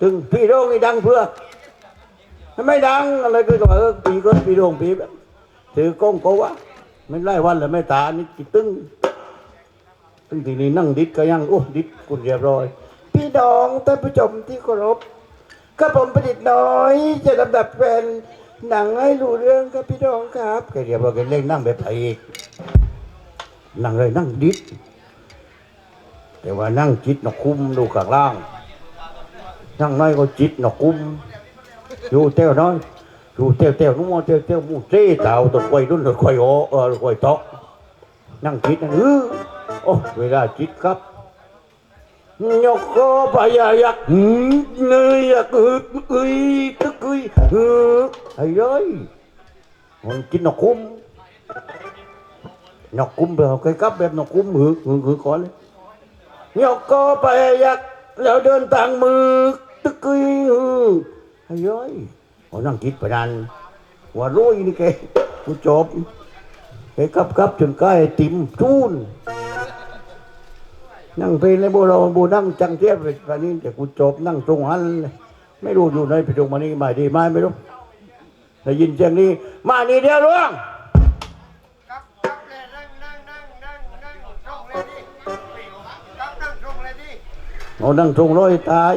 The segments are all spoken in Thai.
ถึงพี่โรงนี่ดังเพื่อไม่ดังอะไรก็ว่าเออปีก็ปีโรงปีแบบถือกล้องก็ว่าไม่ไล่วันแล้วไม่ตานี่จิตึ้งตึ้งทีนี้นั่งดิดก็ยังโอ้ดิดกุนเรียบร้อย พี่น้องท่านผู้ชมที่เคารพข้าผมประดิษฐ์น้อย จะลำดับเป็นหนังให้รู้เรื่องครับพี่น้องครับแกเรียบร้อยแกเล่นนั่งแบบพระเอกนั่งเลยนั่งดิดแต่ว่านั่งจิตนกคุ้มดูข้างล่าง นั่งน้อยก็จิตนกุ้มอยู่เต้วน้อยอยู่เต้วเต้วนู้นเต้วเต้วหมูเจ้เต่าตัวควายรุ่นตัวควายโอเออควายตอกนั่งจิตนั่นเออโอ้เวลาจิตครับยกก็พยายักหืมเนยยักอึดอึยตึกอึยเออไอ้เอ้ยมันจิตนกุ้มนกุ้มแบบเคยกับแบบนกุ้มหือหือหือก่อเลยยกก็ไปยักแล้วเดินต่างมือ ตึกกึยไอ้ย้ยโอ้นั่งคิดไปนานว่ารุ่ยนี่แกกูจบแกกับกับจนใกล้ติ่มจูนนั่งเพลในโบราโบนั่งจังเทียบไปปานนี้แต่กูจบนั่งตรงหันเลยไม่รู้อยู่ไหนไปตรงมานี่มาดีไหมาไม่รู้ได้ยินเสียงนี้ มานี่เดียวล่วงกับกับเลยนั่งนั่งนั่งนั่งนั่งตรงเลยดินั่งตรงเลยดิเอานั่งตรงร้อยตาย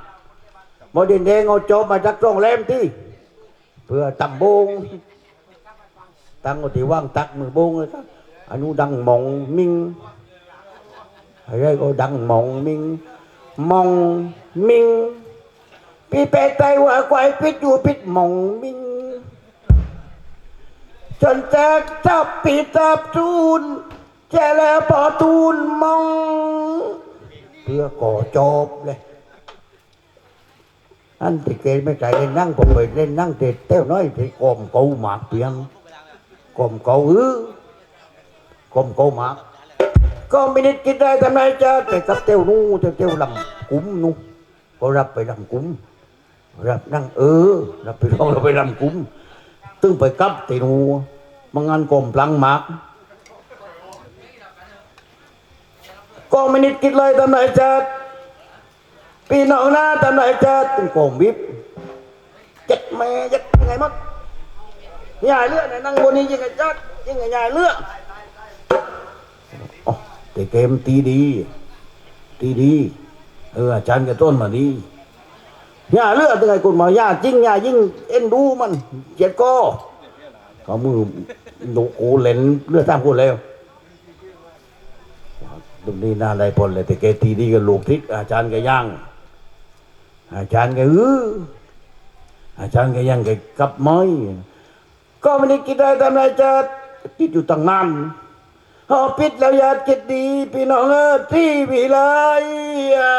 หมอดินเองเอาจบมาจากตรงเล่มที่เพื่อตำบงตั้งอุติว่างตักมือบงเลยครับอนุดังมองมิงอะไรก็ดังมองมิงมองมิงปีเปไตว่าควายปิดอยู่ปิดมองมิงจนแจกจับปีจับจูนแจแล้วปอตูนมอง เพื่อก่อจบเลย อันที่เกณฑ์ไม่ใจเล่นนั่งผมไปเล่นนั่งเตะเต้าน้อยที่กลมกูหมากเพียงกลมกูเอื้อกลมกูหมากก็ไม่ได้กินได้ทำไมจ้าแต่กับเต้านู่เต้าเต้าลำกุ้มนู้ก็รับไปลำกุ้มรับนั่งเออรับไปร้องรับไปลำกุ้มตึงไปกับเต้านู้มางานกลมพลังหมากก็ไม่นิดกินเลยทำไมจ้า พี่น้องหน้าทำไมจะตึงโกมวิบเจ็ดแม่เจ็ดยังไงมั้งยายเลือดนั่งบนนี้ยังไงจัดยังไงยายเลือดอ๋อแต่เกมตีดี ตีดี เอออาจารย์กับต้นมาดีย่าเลือดยังไงคุณมาย่าจริงย่ายิ่งเอ็นดูมันเจ็ดก็เขามือหนูโอเล่นเลือดตามคนแล้วตรงนี้น่าได้ผลเลยแต่แกตีดีกับลูกทิศอาจารย์ก็ย่าง อาจารย์ก็เอออาจารย์ก็ย่างก็กลับไม้ก็ไม่ได้คิดได้ทำไรจะติดอยู่ตั้งนานพอปิดแล้วอยากจะดีพี่น้องเออที่วิไลอะ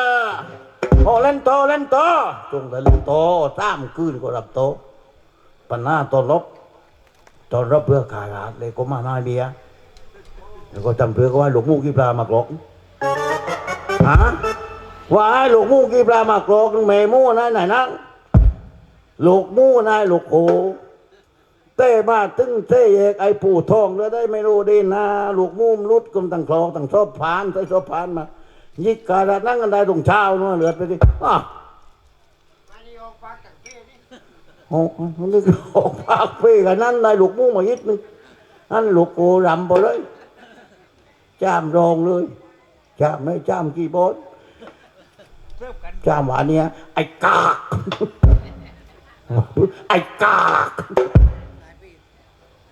พอเล่นโตเล่นโตอจงแต่เล่นโตอสามคืนก็รับโตปัญหาตอนลบตอนรับเพื่อขาดเลยก็มาหน้าเบียร์แล้วก็จำเพื่อก็ว่าหลวงมูกี่ปลามากรอกฮะ ว่าให้หลวงมูกี่ปลามากรอกแม่มู่นาไหนนั่งหลวงมูนายหลวงโอเต้มาตึ้งเต้เอกไอ้ปู่ทองแล้วได้ไม่รู้ดีนาลูกมุมรุดกลมตั้งคลองตั้งชอบผ่านใส่ชอบผ่านมายิกกาดนั่งกันได้ตรงเช้าเนู่นเหลือไปดิอ้าวมานี่ออกปากจากพี่โอ้โหมันนึกออกปากเฟ่กันนั่นได้ลูกมุมมายิดนึงนั่นลูกโกรำไปเลยจ้ามรองเลยจ้ามไม่จ้ามกี่บอสเริ่มกัน จ้ามหวาเนี้ยไอ้กาก ไอ้กาก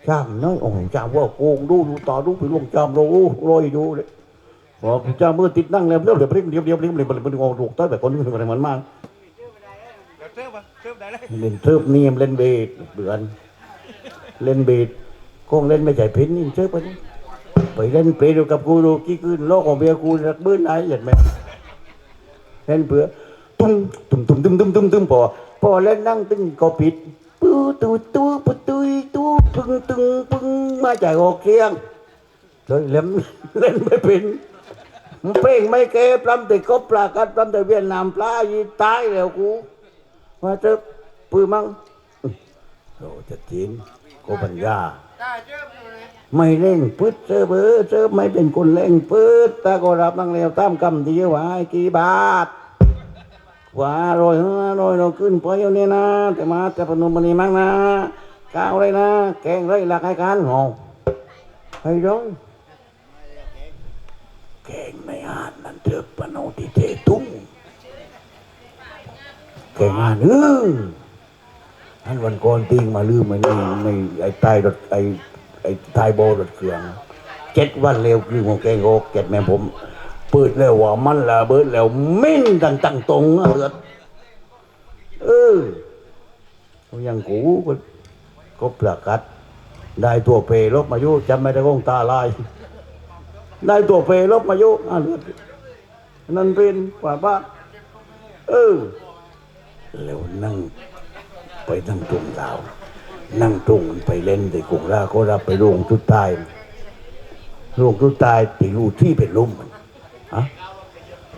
จามน้อยโอ้ยจามว่าโกงดูดูต่อดูไปลงจามโลรอยดูเลยบอกจามมือติดนั่งแล้วเดี๋ยวเดี๋ยวเดี๋ยวเดี๋ยวเดี๋ยวเดี๋ยวเดี๋ยวเดี๋ยวเดี๋ยวถูกต้อยแบบคนนึงอะไรมันมากเดี๋ยวเทิบเทิบได้เลยเล่นเทิบเนียมเล่นเบสเดือน เล่นเบสกงเล่นไม่ใจพินนี่เทิบไปนี่ไปเล่นเปรย์กับกูดูกี้คืนโลกของเบียร์กูรักบื้นไหนเห็นไหม เล่นเผื่อตุ้มตุ้มตุ้มตุ้มตุ้มตุ้มตุ้มพอพอเล่นนั่งตึงก็ปิดปูตูตูปูตุยตูพึ่งตึงปึ้งมาจากโอเคียงเลยเล่นเล่นไม่เป็นเพลงไม่เก็บลำแต่กบปลากัดลำแต่เวียดนามปลายีตายแล้วกูว่าจะปืนมั้งเราจะจีนก็ปัญญาตาเจิมอยู่เลยไม่เร่งพืดเจอเบอเจอไม่เป็นคนเร่งพืดตาก็รับนั่งแล้วตามกำที่ไว้กี่บาท ว่าร้อยห้าร้อยเราขึ้นไปเอาเนี่นะ แต่มาแต่พนมบันีมั้งนะก้าวเลยนะ แกงเลยหลักให้การงงให้ร้อยแกงไม่อ่านนั่นเถอะปนติเตตุ้งแกงอานเอออันวันก่อนติ้งมาลืมมันในในไอ้ใต้รถไอ้ไอ้ใต้โบรถเครื่องเจ็ดวันเร็วคือของแกงโอกเจ็ดแม่ผม ปิดแล้วว่ามันละเบิดแล้วมิ่นตั้งตั้งตรงเลือดเออเออยังกูก็ก็ประกัดได้ตัวเปรลบมายุจำไม่ได้กงตาลาย ได้ตัวเปรลบมายุอะเลือดนั่นเป็นกว่าบ้านเออแล้วนั่งไปนั่งตรงดาว นั่งตรงไปเล่นแต่กงราก็รับไปโรงทุดตายโรงทุดตายตีรูที่เป็นลมมัน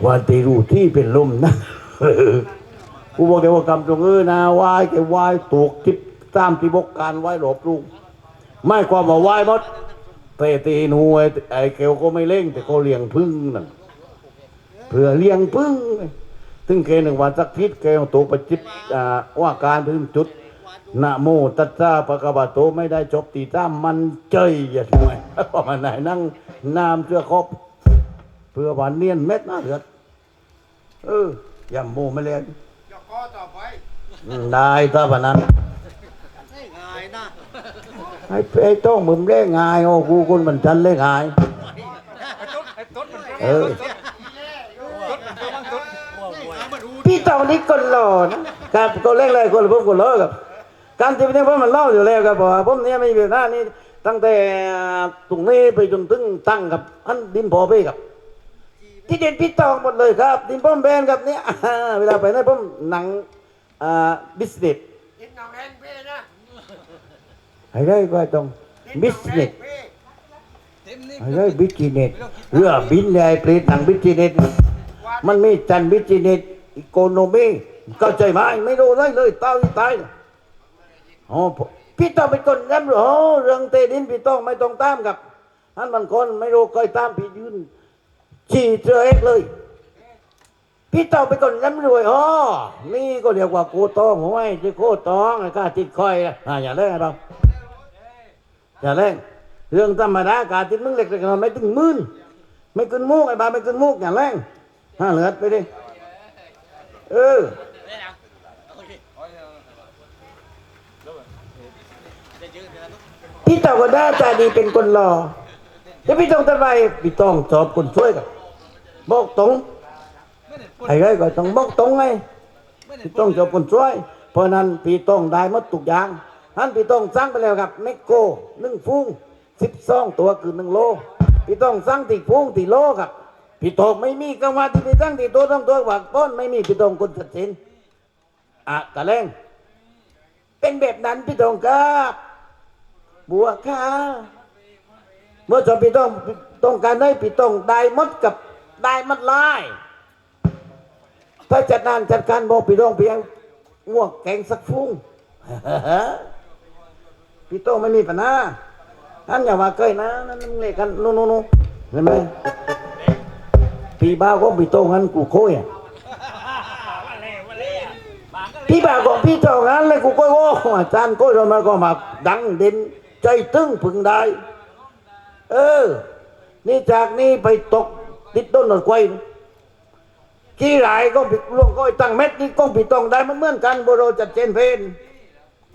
ว่าตีรูที่เป็นลมนะกูบอกแกว่ากำตรงเออนะวายแกวายตกทิศตามที่บกการไว้หลบลุงไม่ความว่าวายหมดเตะตีหนูไอ้ไอ้เกลก็ไม่เล่ง แต่ก็เลี้ยงพึ่งนั่นเพื่อเลี้ยงพึ่งถึงเกหนึ่งวันสักทิศเกเอาตัวประจิตอาว่าการถึงจุดนะโมตัสสะปะกะวะโตไม่ได้จบตีตามมันเจยอย่าทำไมเพราะมันไหนนั่งน้ำเสื้อครบ เพื่อหวานเนียนเม็ดหน้าเดือดเออย่ำโมไม่เล่นจะข้อต่อไปอืมได้ถ้าวันนั้นง่ายนะไอ้ไอ้ต้องมึงเล่งายโอ้กูคนมันทันเล่งายไอ้ตุ๊ดไอ้ตุ๊ดมันเออตุ๊ดมันตุ๊ดมันตุ๊ดพี่ตองนี่คนหล่อนะครับก็เล่นเลยคนละพวกคนหล่อครับการที่เป็นผมมันเล่าอยู่แล้วครับบอกว่าผมเนี่ยไม่มีหน้านี่ตั้งแต่ตรงนี้ไปจนถึงตั้งกับอันดินพอไปครับ ที่เด่นพี่ตองหมดเลยครับ ดินป้อมแบนครับเนี่ยเวลาไปไหนผมหนังอ่าบิสเนสกินน้องแดงเพ่นะให้ได้ก็ต้องกินบิน้สองแดเนงสเพ่เต็มนี่ให้ได้บิสเนสเรือบินใหญ่เปรตหนังบิสเนสมันมีจันบิจิเนตอีโคโนมีเข้าใจไหมไม่รู้เลยเลยตายตายอ๋อพี่ต้องเป็นคนรับรู้เรื่องเตดินพี่ต้องไม่ต้องตามกับท่านมันคนไม่รู้เคยตามพี่ยืน ฉี่เจอเอกเลย พี่เต้องเป็นคนร่ำรวยอ๋อนี่ก็เรียกว่าโกตองหวยที่โกตองไอ้ข้าติดคอยอะอ่าอย่าเล่นเราอย่าเล่นเรื่องธรรมดาการติดมึงเล็กๆน้อยๆไม่ถึงมื่นไม่ขึ้นมุกไอ้บ้าไม่ขึ้นมุกอย่าเล่นห้าเหลือดไปดิเออพี่เต่าก็ได้ตาดีเป็นคนหล่อ แล้วพี่ต้องทำไมพี่ต้องชอบคนช่วยกับบอกตรงไอ้ไรก็ต้องบอกตรงไงพี่ต้องชอบคนช่วย เพราะนั้นพี่ต้องได้หมดทุกอย่างท่านพี่ต้องสร้างไปแล้วครับเมกโกหนึ่งฟุ้งสิบสองตัวคือหนึ่งโลพี่ต้องสร้างติฟุ้งติโลครับพี่ตองไม่มีกลางวันที่พี่ตั้งติตัวต้องตัวหวักป้อนไม่มีพี่ตองคนชัดเจนอะกะแรงเป็นแบบนั้นพี่ตองครับบัวค่ะ เมื่อจบพี่ต้องต้องการได้พี่ต้องได้หมดกับได้หมดลายถ้าจัดงานจัดการบอกพี่ต้องเพียงง่วงแกงสักฟุ้งพี่โต้งไม่มีปัญหาท่านอย่าว่าเกยนะนั่นนั่นเลยกันนู่นนู่นนู่นเห็นไหมพี่บ้าวของพี่โต้งนั้นกูโค้ยอะพี่บ้าวของพี่โต้งนั้นเลยกูโค้ยโอ้อาจารย์โค้ยเรามาก็มาดังเด่นใจตึงพึงได้ เออ นี่จากนี้ไปตกติดต้นหนวดควายกี่หลายก็ผิดลวงก้อยตั้งเม็ดนี่ก็ผิดต้องได้มันเหมือนกันโบโรจัดเจนเพน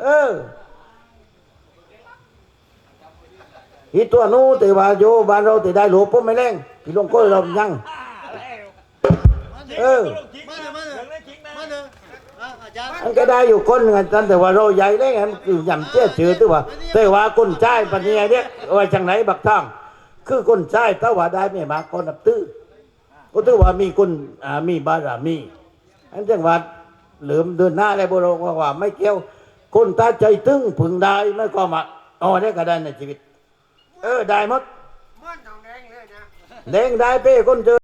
เอออีตัวนู้ต่ว่าโยบ้านเราต่ได้หลวปุ๊บไม่แรงพี่ลงก้อยเรายังเออ มาเลยมาเลยมาเลยอะอาจารย์มันก็ได้อยู่คนกันจันแต่ว่าเราใหญ่ได้ไงมันคือยำเจ้าเจือตัวว่าแต่ว่าคนใจายปัญญาเนี่ยว่าจังไหนบักท่องคือคนใจายถ้าว่าได้ไม่มาคนนับตื้อก็ถือว่ามีคนอ่ามีบารมีอันจังหวัดเหลือมเดินหน้าอะไรโบราณว่าไม่เกี่ยว คนตาใจตึงพึงได้ไม่ก็มาอ๋อได้ก็ได้ในชีวิต เออได้หมดมันทองแดงเลยนะแดงได้เป้คนเจอ